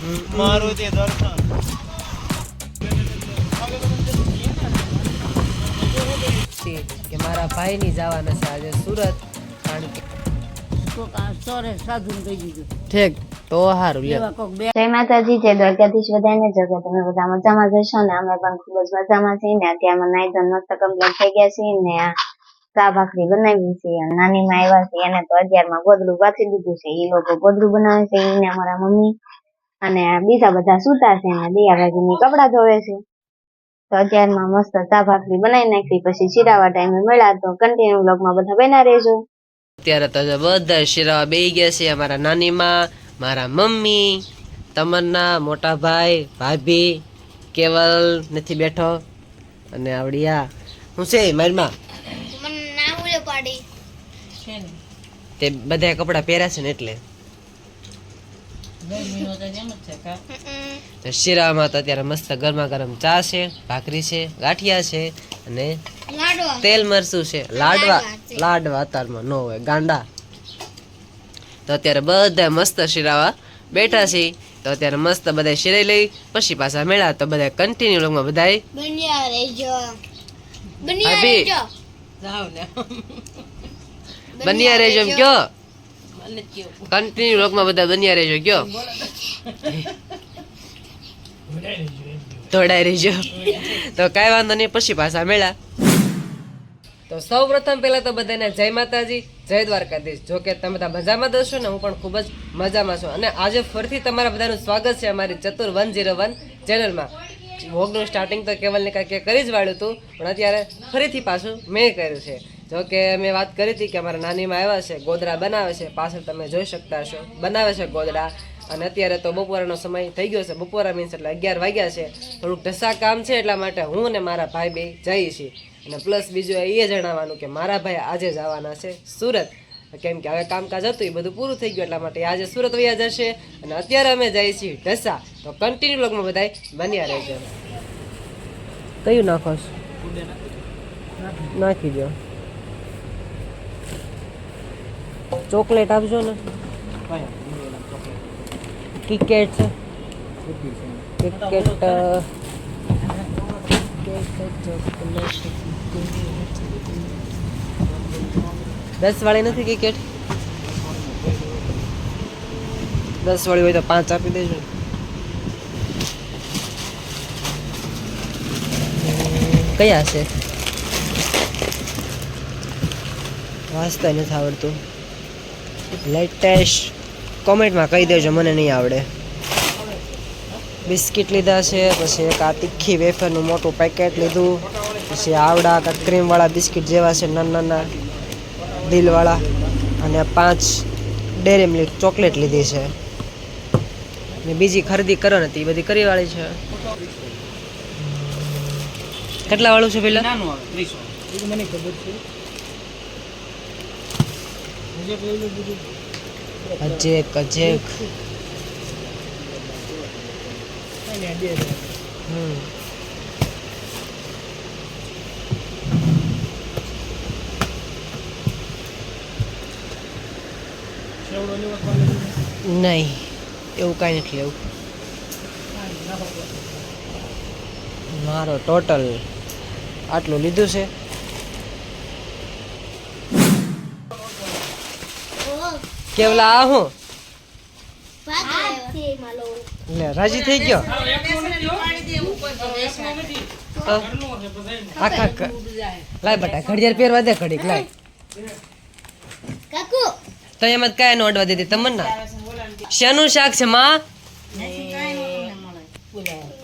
મારુતિ દર્શન. કે મારા ભાઈની જવાના છે આજે સુરત કારણ કે કોક સાધુ કહી દીધું. ઠીક તો સારું લ્યો. એવા કોક બે જય માતાજી જય દ્વારકાધીશ બધાને. જો તમે બધા મજામાં જશો ને અમે પણ ખૂબ જ મજામાં છીએ ને. અત્યારે નાઈ ધોઈને મસ્ત કમ્પ્લીટ થઈ ગયા છીએ ને ચા ભાખરી બનાવી છે. નાની માં આવ્યા છે એને તો અગિયારમાં ગોદડું પાછી દીધું છે. એ લોકો ગોદડું બનાવે છે એને અમારા મમ્મી અને આ બીજા બધા સૂતા છે ને દિયાભાગીની કપડાં ધોવે છે. તો અત્યારમાં મસ્ત ચા ભાખરી બનાવી નાખી પછી શીરાવા ટાઈમે મળ્યા તો કન્ટિન્યુ બ્લોગમાં બધા બના રહેજો. અત્યારે તો બધા શિરાવા બે ગયા છે મારા નાની માં મારા મમ્મી તમન્ના મોટા ભાઈ ભાભી કેવલ નથી બેઠો અને આવડિયા હું છે મારી માં તે બધા કપડા પહેર્યા છે ને એટલે? તો શિરામાં તો અત્યારે મસ્ત ગરમા ગરમ ચા છે ભાખરી છે ગાંઠિયા છે અને તેલ મરચું છે. લાડવા લાડવા અત્યારમાં ન હોય ગાંડા. તો અત્યારે બધા મસ્ત શિરાવા બેઠા છે. તો અત્યારે મસ્ત બધા શિરાઈ લઈ પછી પાછા મેળા. તો બધા કન્ટિન્યુ લોગમાં બધા બન્યા રહેજો. બન્યા રહેજો. જાવ ને. બન્યા રહેજો કયો? કન્ટિન્યુ લોકમાં બધા બન્યા રહેજો કયો? દોડાઈ રહેજો. તો કાંઈ વાંધો નહીં, પછી પાછા મેળા તો સૌ પ્રથમ પહેલાં તો બધાને જય માતાજી, જય દ્વારકાધીશ. જો કે તમે બધા મજામાં દો ને, હું પણ ખૂબ જ મજામાં છું. અને આજે ફરીથી તમારા બધાનું સ્વાગત છે અમારી ચતુર વન ઝીરો વન ચેનલમાં. વોગનું સ્ટાર્ટિંગ તો કેવલને કાંઈક કરી જ વાળ્યું હતું પણ અત્યારે ફરીથી પાછું મેં કર્યું છે. જો કે મેં વાત કરી હતી કે અમારા નાનીમાં આવ્યા છે ગોદડા બનાવે છે. પાછળ તમે જોઈ શકતા હશો. બનાવે છે ગોદડા અને અત્યારે તો બપોરનો સમય થઈ ગયો છે. બપોરા મીન્સ એટલે અગિયાર વાગ્યા છે. થોડુંક ઢસા કામ છે એટલા માટે હું અને મારા ભાઈ બે જઈએ છીએ. અને પ્લસ બીજું એ જણાવવાનું કે મારા ભાઈ આજે જ આવવાના છે સુરત. કેમ કે હવે કામકાજ હતું, એ બધું પૂરું થઈ ગયું એટલા માટે આજે સુરત વયા જશે. અને અત્યારે અમે જઈએ છીએ ઢસા તો કન્ટિન્યુ લોગમાં બધાય બન્યા રહેજો. કયું નાખો નાખી દો ચોકલેટ આપજો ને. ક્રિકેટ કિકેટ દસ વાળી નથી ક્રિકેટ? દસ વાળી હોય તો પાંચ આપી દેજો. કયા છે વાંચતા નથી આવડતું. લેટેસ્ટ કોમેન્ટમાં કહી દેજો મને નહીં આવડે. બિસ્કિટ લીધા છે પછી એક આ તીખી વેફરનું મોટું પેકેટ લીધું પછી આવડા કાં ક્રીમવાળા બિસ્કિટ જેવા છે નાના નાના દિલવાળા અને પાંચ ડેરી મિલ્ક ચોકલેટ લીધી છે. ને બીજી ખરીદી કરો ને તે બધી કરી વાળી છે. કેટલા વાળું છે પેલા? નાનું આવે ત્રીસો. એ મને ખબર છે. અજેક અજેક હમ. નહીં એવું કાંઈ નથી લેવું. મારો ટોટલ આટલું લીધું છે. કેવલા આ હું? લે રાજી થઈ ગયો? આખા લાય બટા ઘડિયાળ પહેરવા દે ઘડીક લાય. કાકુ. તો એમ જ કાંઈ નોડવા દીધી તમને? ના શેનું શાક છે માં?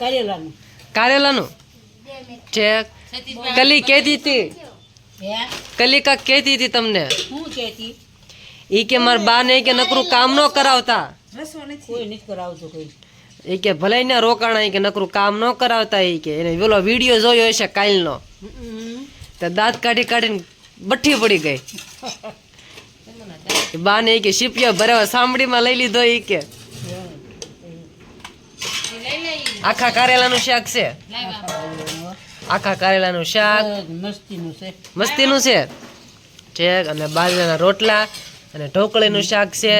કરેલાનું કારેલાનું. ઠેક. કલી કહેતી હતી. હે? કલી કાક કહેતી હતી તમને? હું કહેતી? ઈ કે માર બા ને કે નકરું કામ ન કરાવતા. એ કે ભલે ને રોકાણા કે નકરું કામ ન કરાવતા એ કે. એને પેલો વીડિયો જોયો હશે કાલનો. તો દાંત કાઢી કાઢીને બઠ્ઠી પડી ગઈ. બા ને કે શીપિયો ભરાવા સાંભળીમાં લઈ લીધો ઈ કે. આખા કારેલાનું શાક છે? આખા કારેલાનું શાક. મસ્તીનું છે. મસ્તીનું છે? ઠેક અને બાજરાના રોટલા. અને ઢોકળીનું શાક છે.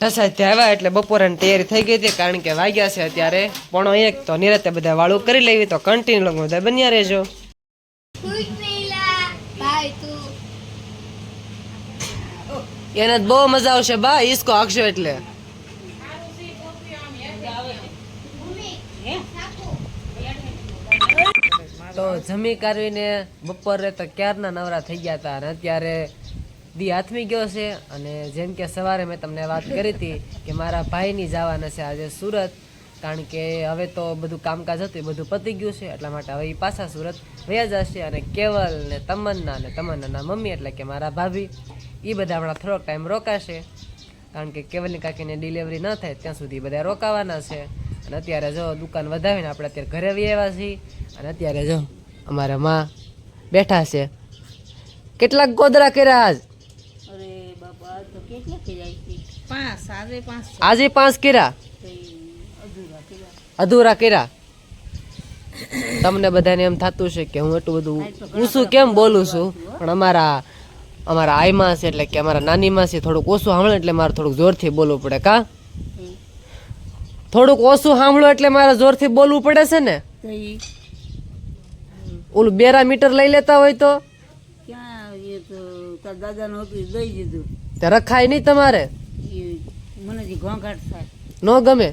ઢસાઈથી આવ્યા એટલે બપોરાની તૈયારી થઈ ગઈ હતી, કારણ કે વાગ્યા છે અત્યારે. પોણો એક, તો નિરાતે બધા વાળું કરી લેવી, તો કન્ટિન્યુ લગ્ન બધા બન્યા રહેજો. એને બહુ મજા આવશે બા, ઈસકો આખશો એટલે. તો જમી કાઢવીને બપોરે તો ક્યારના નવરા થઈ ગયા હતા, અને અત્યારે દી હાથમી ગયો છે અને જેમ કે સવારે મેં તમને વાત કરી હતી કે મારા ભાઈની જવાના છે આજે સુરત, કારણ કે હવે તો બધું કામકાજ હતું, એ બધું પતી ગયું છે, એટલા માટે હવે એ પાછા સુરત વયા જશે અને કેવલ ને તમન્ના ને તમન્નાના મમ્મી એટલે કે મારા ભાભી એ બધા હમણાં થોડોક ટાઈમ રોકાશે, કારણ કે કેવલની કાકીને ડિલિવરી ન થાય, ત્યાં સુધી બધા રોકાવાના છે. અને અત્યારે જો દુકાન વધાવીને આપણે અત્યારે ઘરે આવી આવ્યા છીએ, અને અત્યારે જો અમારા માં બેઠા છે. કેટલાક ગોદરા કર્યા આજ અરે બાપા આ તો કેટલા થઈ જાય છે પાંચ આજે પાંચ કર્યા? અધૂરા કર્યા? તમને બધાને એમ થતું છે કે હું એટલું બધું ઊંચું કેમ બોલું છું? પણ અમારા અમારા આઈમાં છે એટલે કે અમારા નાનીમાં છે થોડુંક ઓછું સાંભળે એટલે મારે થોડુંક જોરથી બોલવું પડે કા? થોડુંક ઓછું સાંભળો એટલે મારે જોરથી બોલવું પડે છે ને? ઓલું બેરા મીટર લઈ લેતા હોય તો? દાદા દઈ દીધું. રખાય નહીં તમારે? એ ઘોંઘાટ થાય. નો ગમે?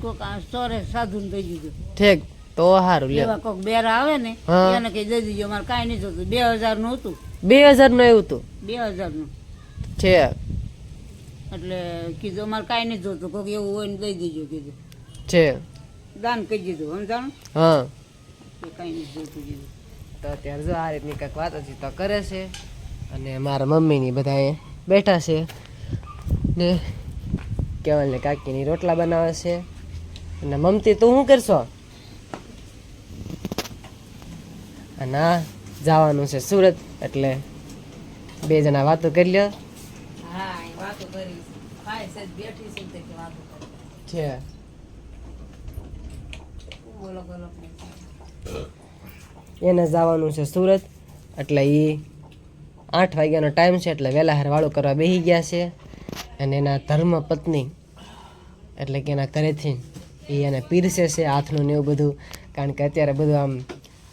કોક આ સ્ટોરે સાધુને દઈ દીધું. ઠીક તો સારું લે એવા કોક બેરા આવે ને એને કઈ દઈ દીજો મારે કાંઈ નહીં જોતું બે હજારનું હતું. બે હજારનું એવું હતું? બે હજારનું છે એટલે કીધું મારે કાંઈ નહીં જોતું કોક એવું હોય ને દઈ દેજો કીધું. છે દાન કહી દીધું સમજાણું? હા. કઈ નહીં જોતું કીધું. તો અત્યારે જો આ રીતની કંઈક વાત હજી તો કરે છે અને મારા મમ્મીની બધા બેઠા છે. ને કેવલને કાકીની રોટલા બનાવે છે. અને મમતી તું શું કરશો? અને જવાનું છે સુરત એટલે બે જણા વાતો કરી લ્યો. છે એને જવાનું છે સુરત એટલે એ આઠ વાગ્યાનો ટાઈમ છે એટલે વહેલા હાર વાળું કરવા બેસી ગયા છે. અને એના ધર્મ પત્ની એટલે કે એના ઘરેથી એ એને પીરસે છે હાથનું ને એવું બધું. કારણ કે અત્યારે બધું આમ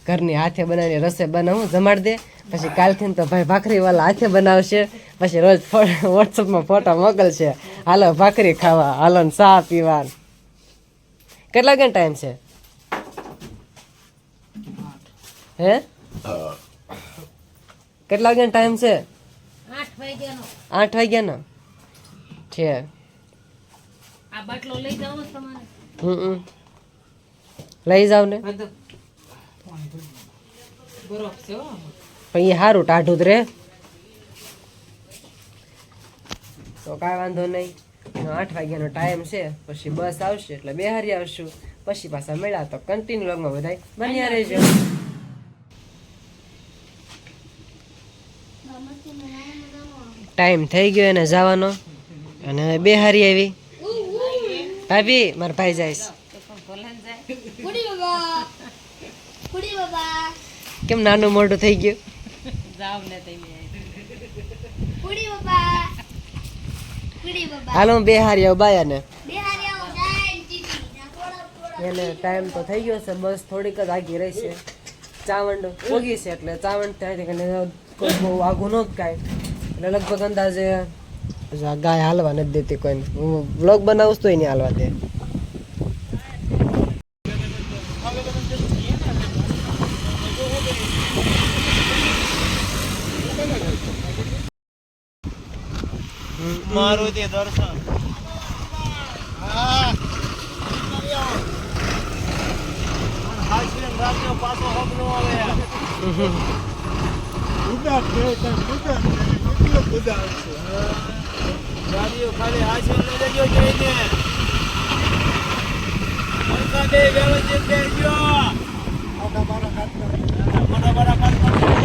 ઘરની હાથે બનાવીને રસે બનાવું જમાડ દે. પછી કાલથી તો ભાઈ ભાખરીવાલા હાથે બનાવશે. પછી રોજ વોટ્સઅપમાં ફોટા મોકલશે. હાલો ભાખરી ખાવા હાલો ને ચા પીવા. કેટલા ઘણ ટાઈમ છે? હે? કેટલા વાગ્યાનો ટાઈમ છે? આઠ વાગ્યાનો. આઠ વાગ્યાનો? છે. આ બાટલો લઈ જાવ તમારે. હમ હમ. લઈ જાવ ને. બરોબર છે પણ એ સારું ટાઢું જ રે. તો કાંઈ વાંધો નહીં. આઠ વાગ્યાનો ટાઈમ છે પછી બસ આવશે એટલે બેહારી આવશું. પછી પાછા મળ્યા તો કન્ટિન્યુ લોગમાં બધા બન્યા રહેજો. ટાઈમ થઈ ગયો એને જવાનો. અને બે હારી આવી. ભાભી, મારા ભાઈ જાય કેમ નાનું મોઢું થઈ ગયું? હાલો, હું બેહારી આવું બાયાને ને એને ટાઈમ તો થઈ ગયો છે, બસ થોડીક જ આગી રહી છે. ચાવંડ પોગી છે એટલે ચાવંડ થાય છે બહુ આઘું ન કાંઈ. એટલે લગભગ અંદાજે આ ગાય હાલવા નથી દેતી કોઈને હું વ્લોગ બનાવું તો નહીં હાલવા દે. મારુતિ દર્શન. પાછો હક નો આવે. ગાડીઓ ખાલી આશ્રમ લઈ જજો જઈને. મનકા દે વ્યવસ્થિત બેસજો મોટા મોટા કાઢ